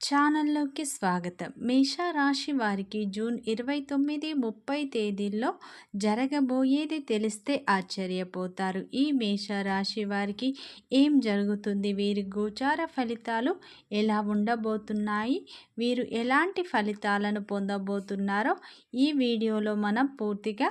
ఛానల్లోకి స్వాగతం. మేషరాశి వారికి జూన్ ఇరవై తొమ్మిది ముప్పై తేదీల్లో జరగబోయేది తెలిస్తే ఆశ్చర్యపోతారు. ఈ మేషరాశి వారికి ఏం జరుగుతుంది? వీరి గోచార ఫలితాలు ఎలా ఉండబోతున్నాయి? వీరు ఎలాంటి ఫలితాలను పొందబోతున్నారో ఈ వీడియోలో మనం పూర్తిగా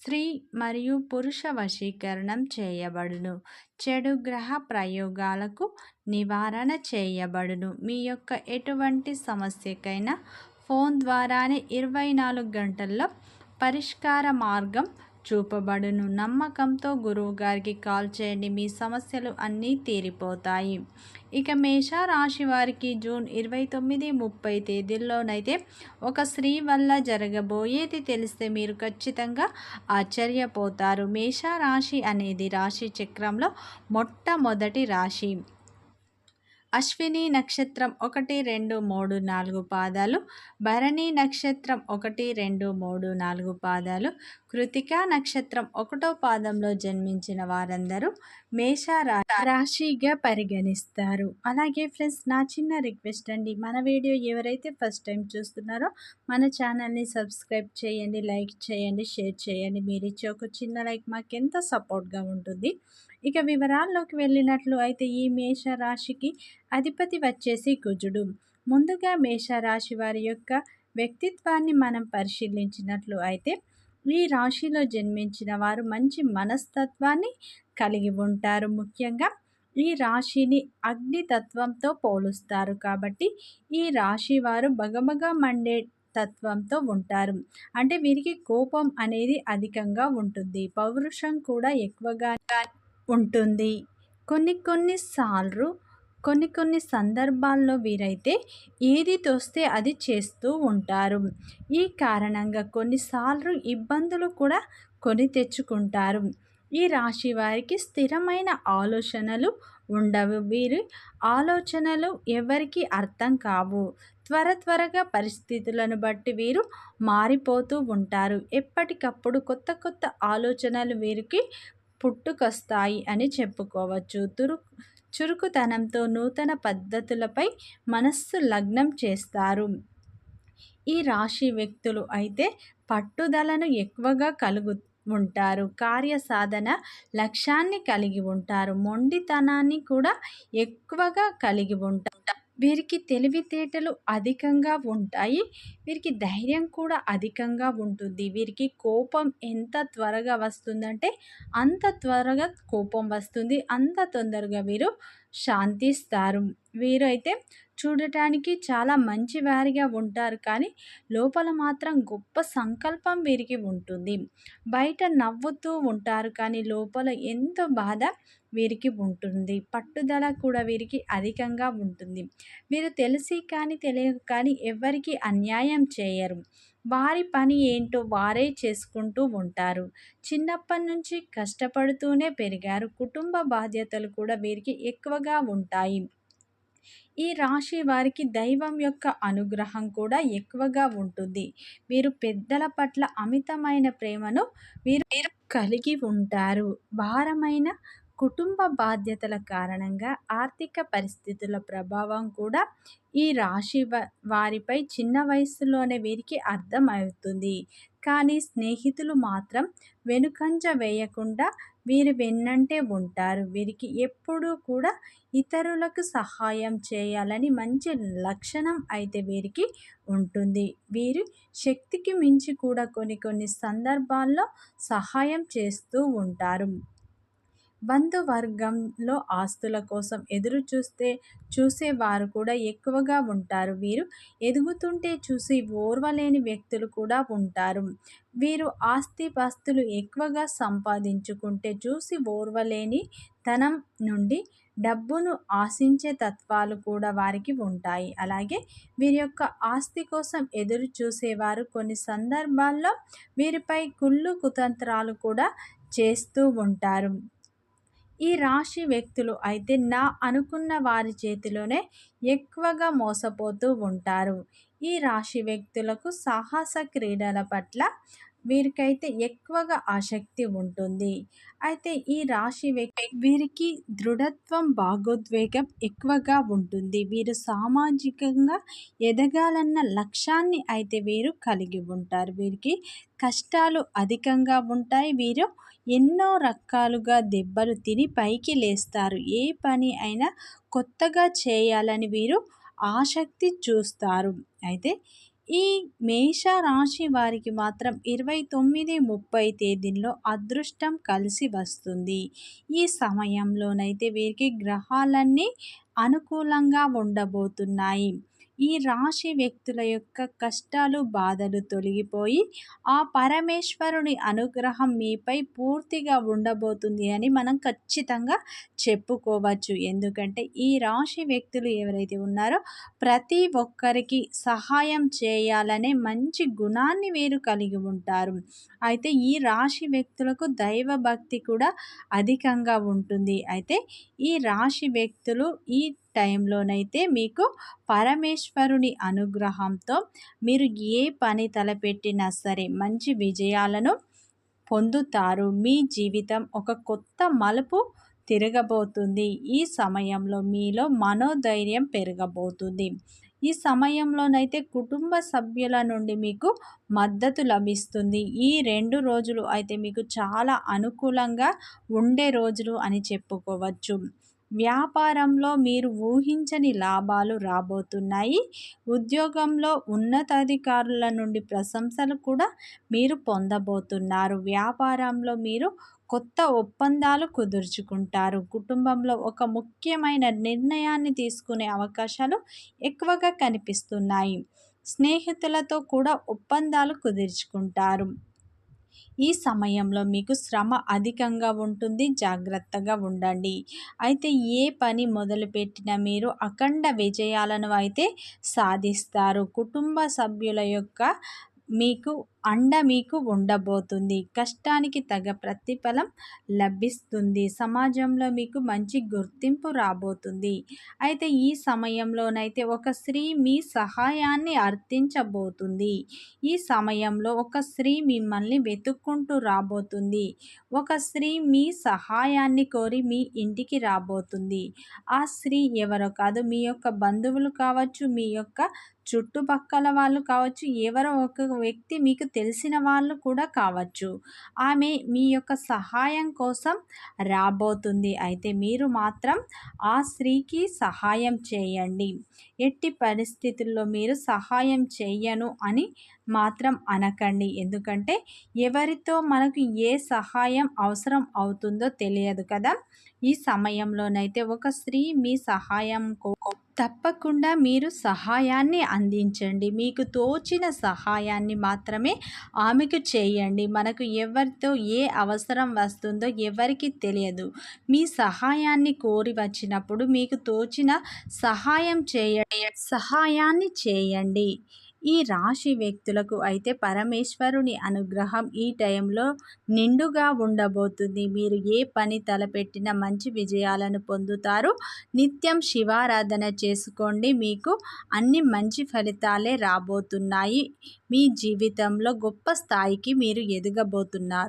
స్త్రీ మరియు పురుష వశీకరణం చేయబడును. చెడు గ్రహ ప్రయోగాలకు నివారణ చేయబడును. మీ యొక్క ఎటువంటి సమస్యకైనా ఫోన్ ద్వారానే ఇరవై నాలుగు గంటల్లో పరిష్కార మార్గం చూపబడును. నమ్మకంతో గురువు గారికి కాల్ చేయండి. మీ సమస్యలు అన్నీ తీరిపోతాయి. ఇక మేష రాశి వారికి జూన్ ఇరవై తొమ్మిది ముప్పై తేదీల్లోనైతే ఒక స్త్రీ వల్ల జరగబోయేది తెలిస్తే మీరు ఖచ్చితంగా ఆశ్చర్యపోతారు. మేష రాశి అనేది రాశి చక్రంలో మొట్టమొదటి రాశి. అశ్విని నక్షత్రం ఒకటి రెండు మూడు నాలుగు పాదాలు భరణి నక్షత్రం ఒకటి రెండు మూడు నాలుగు పాదాలు కృతికా నక్షత్రం ఒకటో పాదంలో జన్మించిన వారందరూ మేష రాశిగా పరిగణిస్తారు. అలాగే ఫ్రెండ్స్ నా చిన్న రిక్వెస్ట్ అండి మన వీడియో ఎవరైతే ఫస్ట్ టైం చూస్తున్నారో మన ఛానల్ని సబ్స్క్రైబ్ చేయండి లైక్ చేయండి షేర్ చేయండి. మీరు ఇచ్చే ఒక చిన్న లైక్ మాకు ఎంత సపోర్ట్గా ఉంటుంది. ఇక వివరాల్లోకి వెళ్ళినట్లు అయితే ఈ మేష రాశికి అధిపతి వచ్చేసి కుజుడు. ముందుగా మేషరాశి వారి యొక్క వ్యక్తిత్వాన్ని మనం పరిశీలించినట్లు అయితే ఈ రాశిలో జన్మించిన వారు మంచి మనస్తత్వాన్ని కలిగి ఉంటారు. ముఖ్యంగా ఈ రాశిని అగ్నితత్వంతో పోలుస్తారు. కాబట్టి ఈ రాశి వారు బగబగ మండే తత్వంతో ఉంటారు. అంటే వీరికి కోపం అనేది అధికంగా ఉంటుంది. పౌరుషం కూడా ఎక్కువగా ఉంటుంది. కొన్ని కొన్ని సార్లు కొన్ని కొన్ని సందర్భాల్లో వీరైతే ఏది తోస్తే అది చేస్తూ ఉంటారు. ఈ కారణంగా కొన్నిసార్లు ఇబ్బందులు కూడా కొని తెచ్చుకుంటారు. ఈ రాశి వారికి స్థిరమైన ఆలోచనలు ఉండవు. వీరి ఆలోచనలు ఎవరికి అర్థం కావు. త్వర త్వరగా పరిస్థితులను బట్టి వీరు మారిపోతూ ఉంటారు. ఎప్పటికప్పుడు కొత్త కొత్త ఆలోచనలు వీరికి పుట్టుకొస్తాయి అని చెప్పుకోవచ్చు. తురు చురుకుతనంతో నూతన పద్ధతులపై మనస్సు లగ్నం చేస్తారు. ఈ రాశి వ్యక్తులు అయితే పట్టుదలను ఎక్కువగా కలుగు ఉంటారు. కార్య సాధన లక్ష్యాన్ని కలిగి ఉంటారు. మొండితనాన్ని కూడా ఎక్కువగా కలిగి ఉంటారు. వీరికి తెలివితేటలు అధికంగా ఉంటాయి. వీరికి ధైర్యం కూడా అధికంగా ఉంటుంది. వీరికి కోపం ఎంత త్వరగా వస్తుందంటే అంత త్వరగా కోపం వస్తుంది. అంత తొందరగా వీరు శాంతిస్తారు. వీరు అయితే చూడటానికి చాలా మంచివారిగా ఉంటారు. కానీ లోపల మాత్రం గొప్ప సంకల్పం వీరికి ఉంటుంది. బయట నవ్వుతూ ఉంటారు. కానీ లోపల ఎంతో బాధ వీరికి ఉంటుంది. పట్టుదల కూడా వీరికి అధికంగా ఉంటుంది. వీరు తెలిసి కానీ తెలియక కానీ ఎవరికి అన్యాయం చేయరు. వారి పని ఏంటో వారే చేసుకుంటూ ఉంటారు. చిన్నప్పటి నుంచి కష్టపడుతూనే పెరిగారు. కుటుంబ బాధ్యతలు కూడా వీరికి ఎక్కువగా ఉంటాయి. ఈ రాశి వారికి దైవం యొక్క అనుగ్రహం కూడా ఎక్కువగా ఉంటుంది. వీరు పెద్దల పట్ల అమితమైన ప్రేమను వీరు కలిగి ఉంటారు. భారమైన కుటుంబ బాధ్యతల కారణంగా ఆర్థిక పరిస్థితుల ప్రభావం కూడా ఈ రాశి వారిపై చిన్న వయసులోనే వీరికి అర్థమవుతుంది. కానీ స్నేహితులు మాత్రం వెనుకంజ వేయకుండా వీరు వెన్నంటే ఉంటారు. వీరికి ఎప్పుడూ కూడా ఇతరులకు సహాయం చేయాలని మంచి లక్షణం అయితే వీరికి ఉంటుంది. వీరు శక్తికి మించి కూడా కొన్ని కొన్ని సందర్భాల్లో సహాయం చేస్తూ ఉంటారు. బంధువర్గంలో ఆస్తుల కోసం ఎదురు చూస్తే చూసేవారు కూడా ఎక్కువగా ఉంటారు. వీరు ఎదుగుతుంటే చూసి ఓర్వలేని వ్యక్తులు కూడా ఉంటారు. వీరు ఆస్తిపాస్తులు ఎక్కువగా సంపాదించుకుంటే చూసి ఓర్వలేని తనం నుండి డబ్బును ఆశించే తత్వాలు కూడా వారికి ఉంటాయి. అలాగే వీరి యొక్క ఆస్తి కోసం ఎదురు చూసేవారు కొన్ని సందర్భాల్లో వీరిపై కుళ్ళు కుతంత్రాలు కూడా చేస్తూ ఉంటారు. ఈ రాశి వ్యక్తులు అయితే నా అనుకున్న వారి చేతిలోనే ఎక్కువగా మోసపోతూ ఉంటారు. ఈ రాశి వ్యక్తులకు సాహస క్రీడల పట్ల వీరికైతే ఎక్కువగా ఆసక్తి ఉంటుంది. అయితే ఈ రాశి వ్యక్తి వీరికి దృఢత్వం భాగోద్వేగం ఎక్కువగా ఉంటుంది. వీరు సామాజికంగా ఎదగాలన్న లక్ష్యాన్ని అయితే వీరు కలిగి ఉంటారు. వీరికి కష్టాలు అధికంగా ఉంటాయి. వీరు ఎన్నో రకాలుగా దెబ్బలు తిని పైకి లేస్తారు. ఏ పని అయినా కొత్తగా చేయాలని వీరు ఆసక్తి చూస్తారు. అయితే ఈ మేష రాశి వారికి మాత్రం ఇరవై తొమ్మిది ముప్పై తేదీల్లో అదృష్టం కలిసి వస్తుంది. ఈ సమయంలోనైతే వీరికి గ్రహాలన్నీ అనుకూలంగా ఉండబోతున్నాయి. ఈ రాశి వ్యక్తుల యొక్క కష్టాలు బాధలు తొలగిపోయి ఆ పరమేశ్వరుని అనుగ్రహం మీపై పూర్తిగా ఉండబోతుంది అని మనం ఖచ్చితంగా చెప్పుకోవచ్చు. ఎందుకంటే ఈ రాశి వ్యక్తులు ఎవరైతే ఉన్నారో ప్రతి ఒక్కరికి సహాయం చేయాలనే మంచి గుణాన్ని వీరు కలిగి ఉంటారు. అయితే ఈ రాశి వ్యక్తులకు దైవ భక్తి కూడా అధికంగా ఉంటుంది. అయితే ఈ రాశి వ్యక్తులు ఈ టైంలోనైతే మీకు పరమేశ్వరుని అనుగ్రహంతో మీరు ఏ పని తలపెట్టినా సరే మంచి విజయాలను పొందుతారు. మీ జీవితం ఒక కొత్త మలుపు తిరగబోతుంది. ఈ సమయంలో మీలో మనోధైర్యం పెరగబోతుంది. ఈ సమయంలోనైతే కుటుంబ సభ్యుల నుండి మీకు మద్దతు లభిస్తుంది. ఈ రెండు రోజులు అయితే మీకు చాలా అనుకూలంగా ఉండే రోజులు అని చెప్పుకోవచ్చు. వ్యాపారంలో మీరు ఊహించని లాభాలు రాబోతున్నాయి. ఉద్యోగంలో ఉన్నతాధికారుల నుండి ప్రశంసలు కూడా మీరు పొందబోతున్నారు. వ్యాపారంలో మీరు కొత్త ఒప్పందాలు కుదుర్చుకుంటారు. కుటుంబంలో ఒక ముఖ్యమైన నిర్ణయాన్ని తీసుకునే అవకాశాలు ఎక్కువగా కనిపిస్తున్నాయి. స్నేహితులతో కూడా ఒప్పందాలు కుదుర్చుకుంటారు. ఈ సమయంలో మీకు శ్రమ అధికంగా ఉంటుంది జాగ్రత్తగా ఉండండి. అయితే ఏ పని మొదలుపెట్టినా మీరు అఖండ విజయాలను అయితే సాధిస్తారు. కుటుంబ సభ్యుల యొక్క మీకు అండ మీకు ఉండబోతుంది. కష్టానికి తగ ప్రతిఫలం లభిస్తుంది. సమాజంలో మీకు మంచి గుర్తింపు రాబోతుంది. అయితే ఈ సమయంలోనైతే ఒక స్త్రీ మీ సహాయాన్ని అర్థించబోతుంది ఈ సమయంలో ఒక స్త్రీ మిమ్మల్ని వెతుక్కుంటూ రాబోతుంది. ఒక స్త్రీ మీ సహాయాన్ని కోరి మీ ఇంటికి రాబోతుంది. ఆ స్త్రీ ఎవరో కాదు మీ యొక్క బంధువులు కావచ్చు మీ యొక్క చుట్టుపక్కల వాళ్ళు కావచ్చు ఎవరో ఒక వ్యక్తి మీకు తెలిసిన వాళ్ళు కూడా కావచ్చు. ఆమె మీ యొక్క సహాయం కోసం రాబోతుంది. అయితే మీరు మాత్రం ఆ స్త్రీకి సహాయం చేయండి. ఎట్టి పరిస్థితుల్లో మీరు సహాయం చేయను అని మాత్రం అనకండి. ఎందుకంటే ఎవరితో మనకు ఏ సహాయం అవసరం అవుతుందో తెలియదు కదా. ఈ సమయంలోనైతే ఒక స్త్రీ మీ సహాయం తప్పకుండా మీరు సహాయాన్ని అందించండి. మీకు తోచిన సహాయాన్ని మాత్రమే ఆమెకు చేయండి. మనకు ఎవరితో ఏ అవసరం వస్తుందో ఎవరికి తెలియదు. మీ సహాయాన్ని కోరి వచ్చినప్పుడు మీకు తోచిన సహాయం చేయ సహాయాన్ని చేయండి. ఈ రాశి వ్యక్తులకు అయితే పరమేశ్వరుని అనుగ్రహం ఈ టైంలో నిండుగా ఉండబోతుంది. మీరు ఏ పని తలపెట్టినా మంచి విజయాలను పొందుతారు. నిత్యం శివారాధన చేసుకోండి. మీకు అన్ని మంచి ఫలితాలే రాబోతున్నాయి. మీ జీవితంలో గొప్ప స్థాయికి మీరు ఎదగబోతున్నారు.